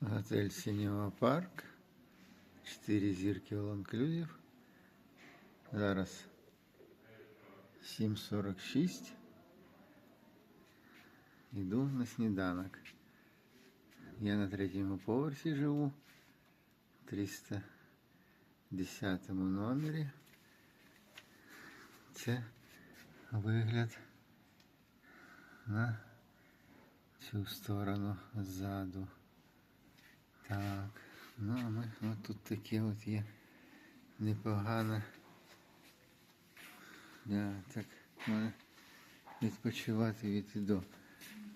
Готель Сіньова Парк. 4 зірки All Inclusive. Зараз 7.46. Іду на сніданок. Я на третьому поверсі живу. 310 номері. Це вигляд на цю сторону ззаду. Так, ну а ми от тут таке от є непогано. Да, так можна відпочивати від і до.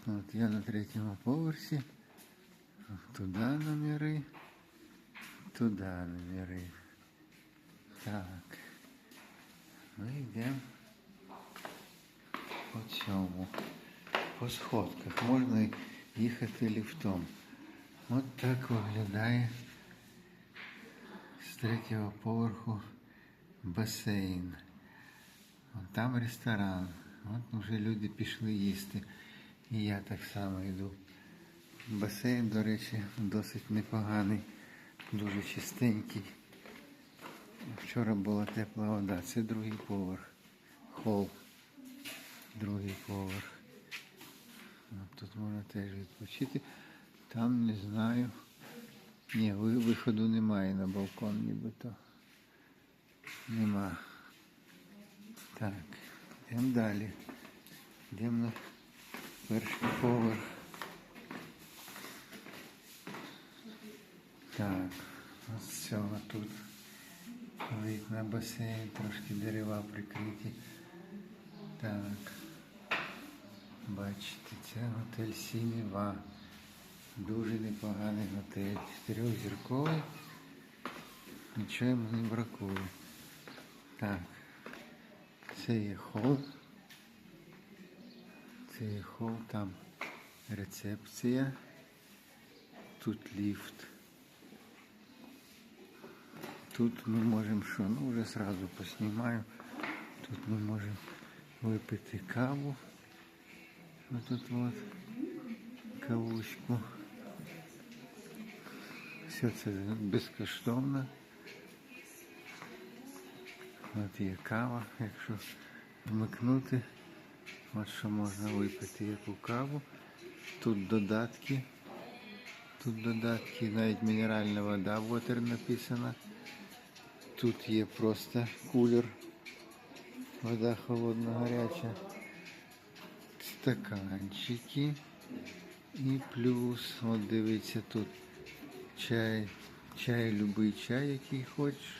От я на третьому поверсі. Туди номери. Туди номери. Так. Ми йдемо по цьому. По сходках. Можна їхати ліфтом. От так виглядає з третього поверху басейн. От там ресторан. От вже люди пішли їсти. І я так само йду. Басейн, до речі, досить непоганий, дуже чистенький. Вчора була тепла вода. Це другий поверх. Хол. Другий поверх. Тут можна теж відпочити. Там не знаю. Ні, виходу немає на балкон нібито. Нема. Так, йдемо далі. Йдемо на перший поверх. Так, ось цього тут вид на басейн, трошки дерева прикриті. Так. Бачите, це готель Сінева. Дуже непоганий готель. Чотирьохзірковий. Нічого йому не бракує. Так. Це є хол. Це є хол, там рецепція. Тут ліфт. Тут ми можемо що? Ну вже сразу поснімаю. Тут ми можемо випити каву. Отут от кавуську. Все це безкоштовно. От є кава, якщо вмикнути, от що можна випити яку каву. Тут додатки. Тут додатки, навіть мінеральна вода, water написано. Тут є просто кулер. Вода холодна, гаряча. Стаканчики. І плюс, от дивіться, тут чай, чай, любий чай, який хочеш.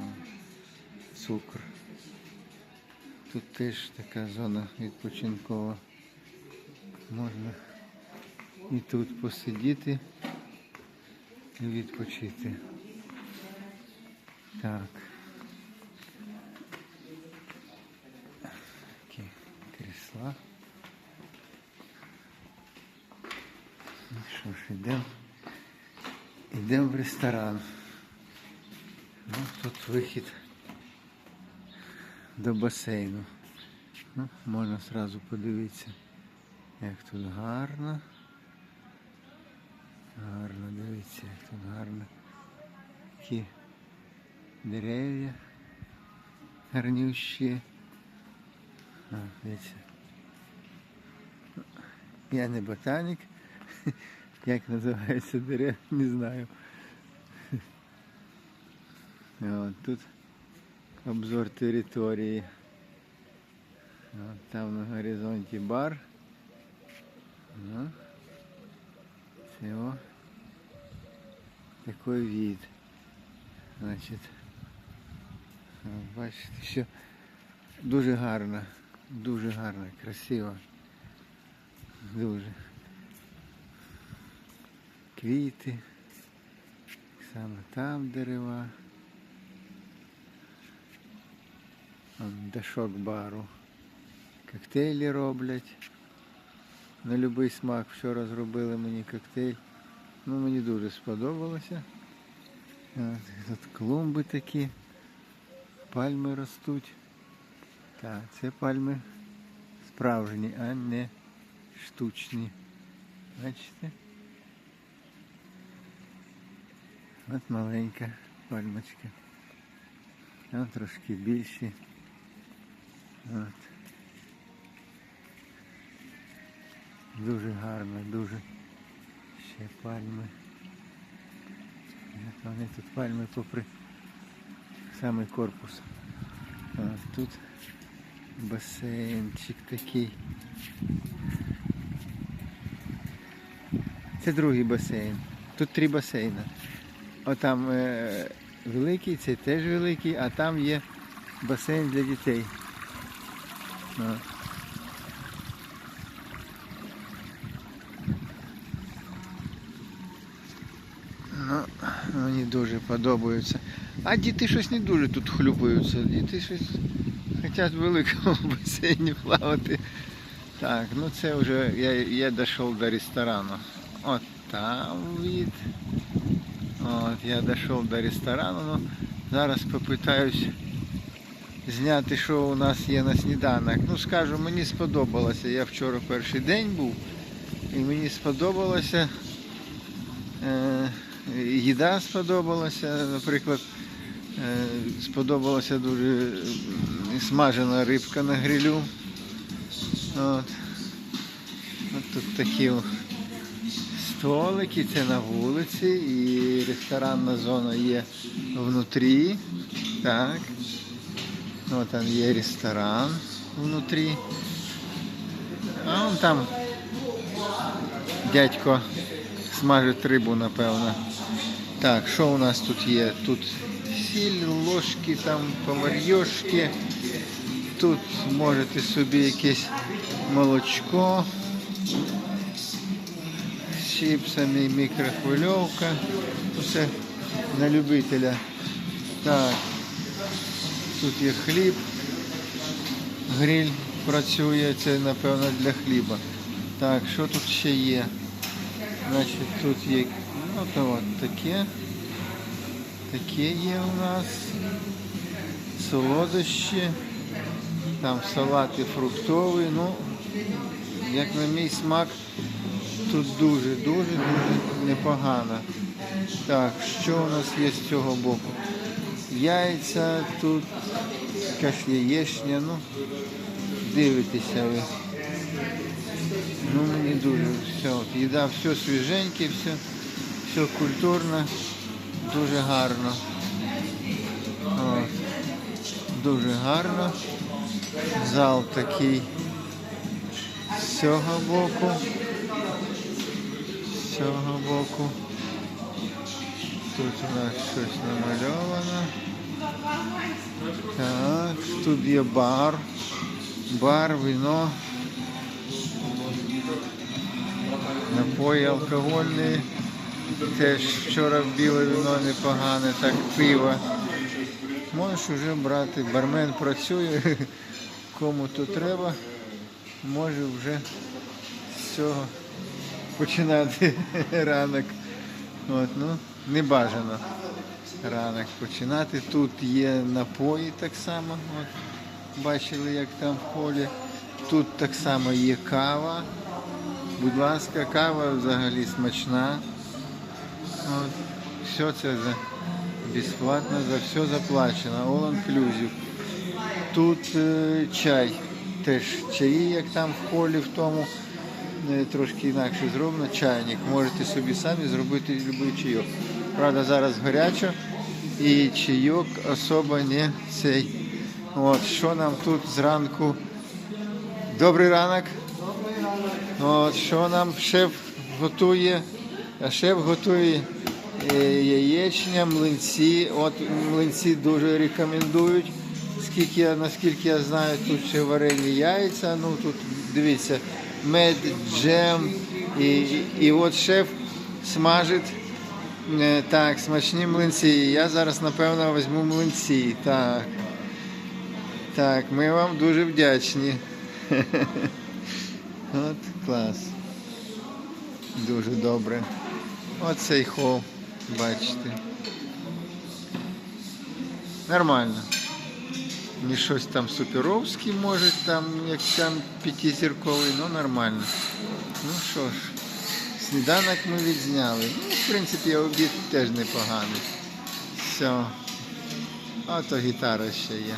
О, Цукор. Тут теж така зона відпочинкова. Можна і тут посидіти і відпочити. Так. Такі крісла. Ну що ж, йдемо. Йдемо в ресторан. Ну, тут вихід до басейну. Ну, можна одразу подивитися, як тут гарно. Гарно, дивіться, як тут гарно. Такі дерев'я гарнющі. Дивіться. Я не ботанік. Як називається дерева, не знаю. От, тут обзор території. От, там на горизонті бар. Ну, це о, такий вид. Значить, бачите, все дуже гарно, дуже гарно, красиво. Дуже. Квіти. Саме там дерева. Он дашок бару. Коктейлі роблять. На будь-який смак вчора зробили мені коктейль. Ну, мені дуже сподобалося. От, тут клумби такі. Пальми ростуть. Так, це пальми справжні, а не штучні. Бачите? От маленька пальмочка. Там трошки більші. От. Дуже гарно, дуже ще пальми. От Вони тут пальми попри самий корпус. А тут басейнчик такий. Це другий басейн. Тут три басейни. Отам е, великий, цей теж великий, а там є басейн для дітей. От. Ну, мені дуже подобаються. А діти щось не дуже тут хлюпаються. Діти щось хочуть в великому басейні плавати. Так, ну це вже я, я дійшов до ресторану. От там від. От, я дійшов до ресторану. Ну, зараз попитаюсь зняти, що у нас є на сніданок. Ну скажу, мені сподобалося. Я вчора перший день був і мені сподобалося. Е, їда сподобалася, наприклад, е, сподобалася дуже смажена рибка на грилю. От. От тут такі столики, це на вулиці і ресторанна зона є внутрі. Так. От там є ресторан внутрі. А вон там дядько смажить рибу, напевно. Так, що у нас тут є? Тут сіль, ложки, там поварьошки. Тут можете собі якесь молочко з чипсами, мікрохвильовка. Все на любителя. Так, тут є хліб. Гриль працює, це напевно для хліба. Так, що тут ще є? Значить, тут є ну, то от таке. Таке є у нас. Солодощі. Там салати фруктові. Ну, як на мій смак, тут дуже, дуже, дуже непогано. Так, що у нас є з цього боку? Яйця тут, якась яєчня, ну, дивитеся ви. Ну мені дуже все. От, їда все свіженьке, все, все культурно, дуже гарно. От. Дуже гарно. Зал такий з цього боку. Цього боку. Тут у нас щось намальовано. Так, тут є бар. Бар, вино. Напої алкогольні. Теж вчора біле вино непогане, так пиво. Можеш вже брати. Бармен працює, кому то треба, може вже з цього починати ранок. От, ну, не бажано ранок починати. Тут є напої так само. От, бачили, як там в полі. Тут так само є кава. Будь ласка, кава взагалі смачна. От, все це за безплатно, за все заплачено. All inclusive. Тут е, чай. Теж чаї, як там в холі в тому, трошки інакше зроблено. Чайник. Можете собі самі зробити будь-який чайок. Правда, зараз гарячо і чайок особо не цей. От, що нам тут зранку? Добрий ранок. От, що нам шеф готує? Шеф готує е, яєчня, млинці. От млинці дуже рекомендують. Скільки наскільки я знаю, тут ще варені яйця. Ну тут дивіться, мед, джем. І, і, от шеф смажить е, так, смачні млинці. Я зараз, напевно, візьму млинці. Так. Так, ми вам дуже вдячні. От клас. Дуже добре. Оцей хол, бачите. Нормально. Не щось там суперовське, може, там, як там п'ятизірковий, ну нормально. Ну що ж, Сніданок ми відзняли. Ну, в принципі, обід теж непоганий. Все. Ото гітара ще є.